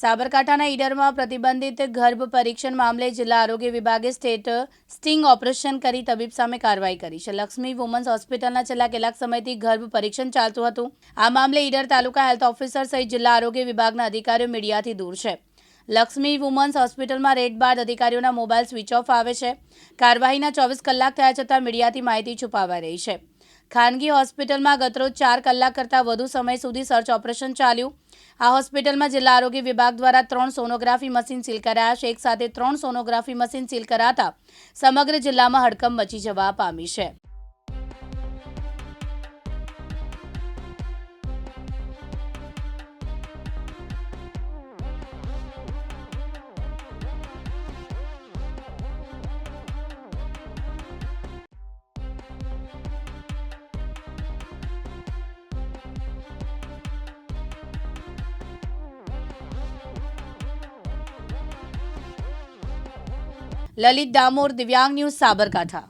સાબરકાંઠાના ઈડરમાં પ્રતિબંધિત ગર્ભ પરીક્ષણ મામલે જિલ્લા આરોગ્ય વિભાગે સ્ટેટ સ્ટિંગ ઓપરેશન કરી તબીબ સામે કાર્યવાહી કરી છે. લક્ષ્મી વુમન્સ હોસ્પિટલના છેલ્લા કેટલાક સમયથી ગર્ભ પરીક્ષણ ચાલતું હતું. આ મામલે ઈડર તાલુકા હેલ્થ ઓફિસર સહિત જિલ્લા આરોગ્ય વિભાગના અધિકારીઓ મીડિયાથી દૂર છે. લક્ષ્મી વુમન્સ હોસ્પિટલમાં રેડ બાદ અધિકારીઓના મોબાઈલ સ્વિચ ઓફ આવે છે. કાર્યવાહીના ચોવીસ કલાક થયા છતાં મીડિયાથી માહિતી છુપાવાઈ રહી છે. ખાનગી હોસ્પિટલમાં ગતરોજ ચાર કલાક કરતાં વધુ સમય સુધી સર્ચ ઓપરેશન ચાલ્યું. આ હોસ્પિટલમાં જિલ્લા આરોગ્ય વિભાગ દ્વારા ત્રણ સોનોગ્રાફી મશીન સીલ કરાયા છે. એક સાથે ત્રણ સોનોગ્રાફી મશીન સીલ કરાતા સમગ્ર જિલ્લામાં હડકંપ મચી જવા પામી છે. લલિત ડામોર દિવ્યાંગ ન્યૂઝ સાબરકાંઠા.